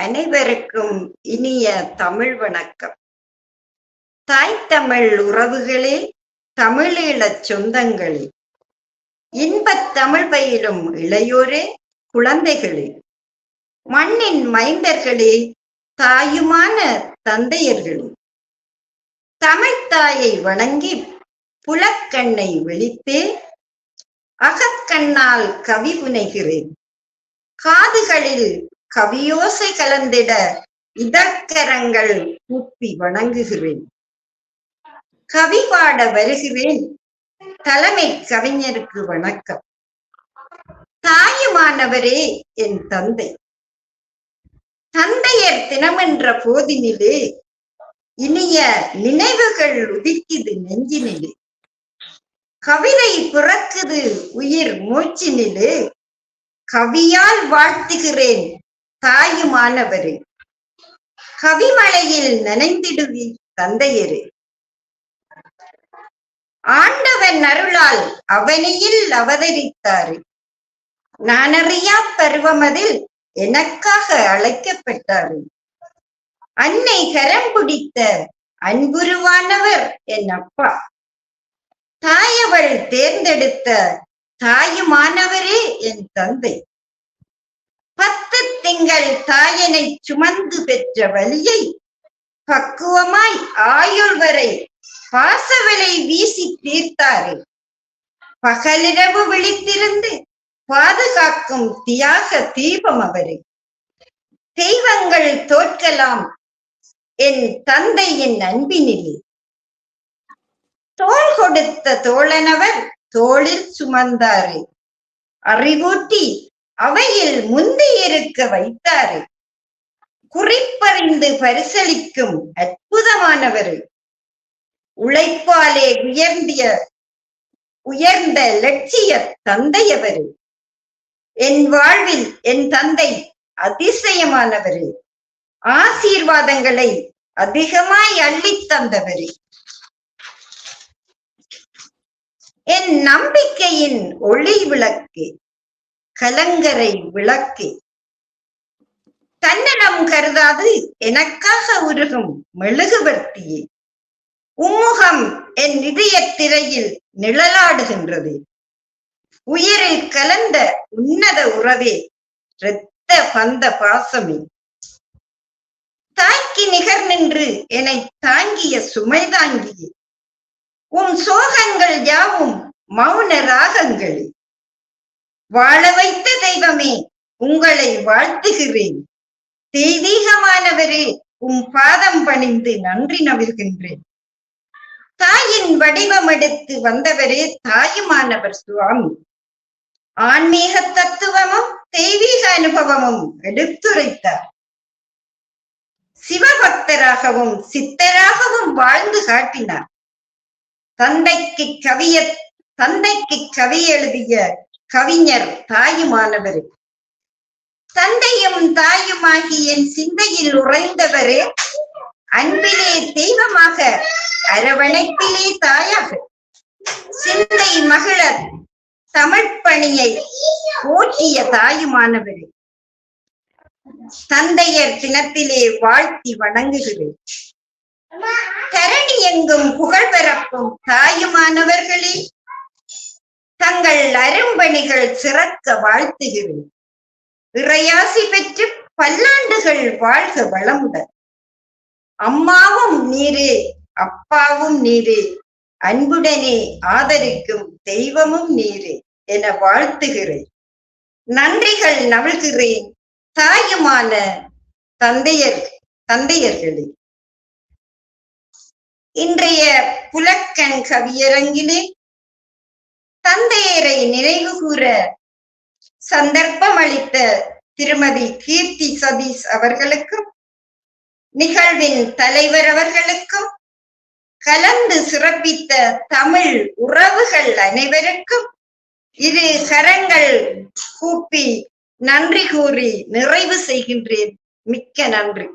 அனைவருக்கும் இனிய தமிழ் வணக்கம். தாய் தமிழ் உறவுகளே தமிழீழச் சொந்தங்களே இன்பத் தமிழ் பயிலும் இளையோரே குழந்தைகளே மண்ணின் மைந்தர்களே தாயுமான தந்தையர்களே தமிழ்த்தாயை வணங்கி புலக்கண்ணை விழித்தே அகக்கண்ணால் கவி புனைகிறேன். காதுகளில் கவியோசை கலந்திட இதற்கரங்கள் கூப்பி வணங்குகிறேன். கவி பாட வருகிறேன். தலைமை கவிஞருக்கு வணக்கம். தாயுமானவரே என் தந்தை. தந்தையர் தினமென்ற போதினிலே இனிய நினைவுகள் உதிக்குது நெஞ்சினிலே. கவிதை பிறக்குது உயிர் மூச்சினிலே. கவியால் வாழ்த்துகிறேன். தாயுமானவரே. கவிமலையில் நினைந்திடுவீர் தந்தையரே. ஆண்டவன் அருளால் அவனியில் அவதரித்தாரு. நானறியா பருவமதில் எனக்காக அழைக்கப்பட்டாரு. அன்னை கரம் பிடித்த அன்புருவானவர் என் அப்பா. தாயவள் தேர்ந்தெடுத்த தாயுமானவரே என் தந்தை. திங்கள் தாயனை சுமந்து பெற்ற வழியை பக்குவமாய் ஆயுள் வரை பாசவலை வீசி தீர்த்தாரு. பகலிரவு விழித்திருந்து பாதுகாக்கும் தியாக தீபம் அவரே. தெய்வங்கள் தோற்கலாம் என் தந்தையின் அன்பினிலே. தோள் கொடுத்த தோழனவர் தோளில் சுமந்தாரே. அறிவூட்டி அவையில் முந்தி இருக்க வைத்தாரு. குறிப்பறிந்து பரிசளிக்கும் அற்புதமானவர். உழைப்பாலே உயர்ந்திய உயர்ந்த லட்சிய தந்தையவர். என் வாழ்வில் என் தந்தை அதிசயமானவர். ஆசீர்வாதங்களை அதிகமாய் அள்ளித் தந்தவர். என் நம்பிக்கையின் ஒளி விளக்கு. கலங்கரை விளக்கு. தன்னலம் கருதாது எனக்காக உருகும் மெழுகுவர்த்தியே. உம்முகம் என் இதய திரையில் நிழலாடுகின்றது. உயிரில் கலந்த உன்னத உறவே இரத்த பந்த பாசமே. தாய்க்கு நிகர் நின்று என்னை தாங்கிய சுமை தாங்கியே. உம் சோகங்கள் யாவும் மௌன ராகங்களே. வாழ வைத்த தெய்வமே உங்களை வாழ்த்துகிறேன். தெய்வீகமானவரே உம் பாதம் பணிந்து நன்றி நவிழ்கின்றேன் தாயின் வடிவம் எடுத்து வந்தவரே தாயுமானவர் சுவாமி. ஆன்மீக தத்துவமும் தெய்வீக அனுபவமும் எடுத்துரைத்தார். சிவபக்தராகவும் சித்தராகவும் வாழ்ந்து காட்டினார். தந்தைக்கு கவிய தந்தைக்கு கவி எழுதிய கவிஞர் தாயுமானவர். தந்தையும் தாயுமாகி என் சிந்தையில் உறைந்தவரே. அன்பிலே தெய்வமாக அரவணைப்பிலே தாயாக. சிந்தை மகளர் தமிழ்ப்பணியை போற்றிய தாயுமானவரே. தந்தையர் தினத்திலே வாழ்த்தி வணங்குகிறேன். தரணி எங்கும் புகழ் தாயுமானவர்களே. உங்கள் அரும்பணிகள் சிறக்க வாழ்த்துகிறேன். இறையாசி பெற்று பல்லாண்டுகள் வாழ்க வளமுடன். அம்மாவும் நீரே அப்பாவும் நீரே அன்புடனே ஆதரிக்கும் தெய்வமும் நீரே என வாழ்த்துகிறேன். நன்றிகள் நவழ்கிறேன் தாயுமான தந்தையர் தந்தையர்களே. இன்றைய புலக்கண் கவியரங்கிலே தந்தையரை நினைவு கூற சந்தர்ப்பம் அளித்த திருமதி கீர்த்தி சதீஷ் அவர்களுக்கும் நிகழ்வின் தலைவர் அவர்களுக்கும் கலந்து சிறப்பித்த தமிழ் உறவுகள் அனைவருக்கும் இரு கரங்கள் கூப்பி நன்றி கூறி நிறைவு செய்கின்றேன். மிக்க நன்றி.